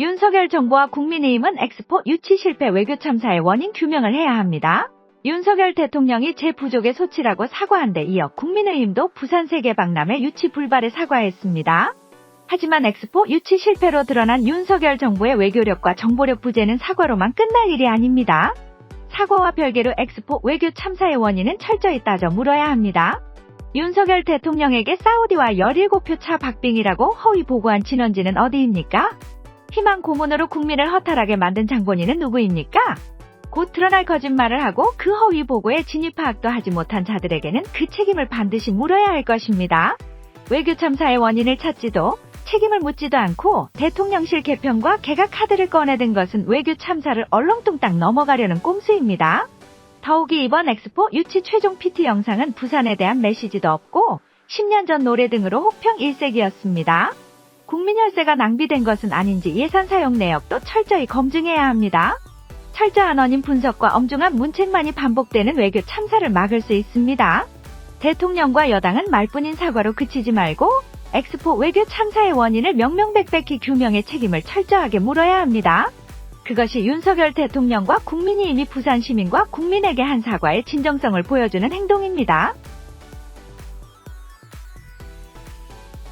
윤석열 정부와 국민의힘은 엑스포 유치 실패 외교 참사의 원인 규명을 해야 합니다. 윤석열 대통령이 제 부족의 소치라고 사과한 데 이어 국민의힘도 부산 세계박람회 유치 불발에 사과했습니다. 하지만 엑스포 유치 실패로 드러난 윤석열 정부의 외교력과 정보력 부재는 사과로만 끝날 일이 아닙니다. 사과와 별개로 엑스포 외교 참사의 원인은 철저히 따져 물어야 합니다. 윤석열 대통령에게 사우디와 17표 차 박빙이라고 허위 보고한 진원지는 어디입니까? 희망 고문으로 국민을 허탈하게 만든 장본인은 누구입니까? 곧 드러날 거짓말을 하고 그 허위 보고에 진입 파악도 하지 못한 자들에게는 그 책임을 반드시 물어야 할 것입니다. 외교 참사의 원인을 찾지도 책임을 묻지도 않고 대통령실 개편과 개각 카드를 꺼내든 것은 외교 참사를 얼렁뚱땅 넘어가려는 꼼수입니다. 더욱이 이번 엑스포 유치 최종 PT 영상은 부산에 대한 메시지도 없고 10년 전 노래 등으로 혹평 일색이었습니다. 국민 혈세가 낭비된 것은 아닌지 예산 사용 내역도 철저히 검증해야 합니다. 철저한 원인 분석과 엄중한 문책만이 반복되는 외교 참사를 막을 수 있습니다. 대통령과 여당은 말뿐인 사과로 그치지 말고 엑스포 외교 참사의 원인을 명명백백히 규명의 책임을 철저하게 물어야 합니다. 그것이 윤석열 대통령과 국민이 이미 부산 시민과 국민에게 한 사과의 진정성을 보여주는 행동입니다.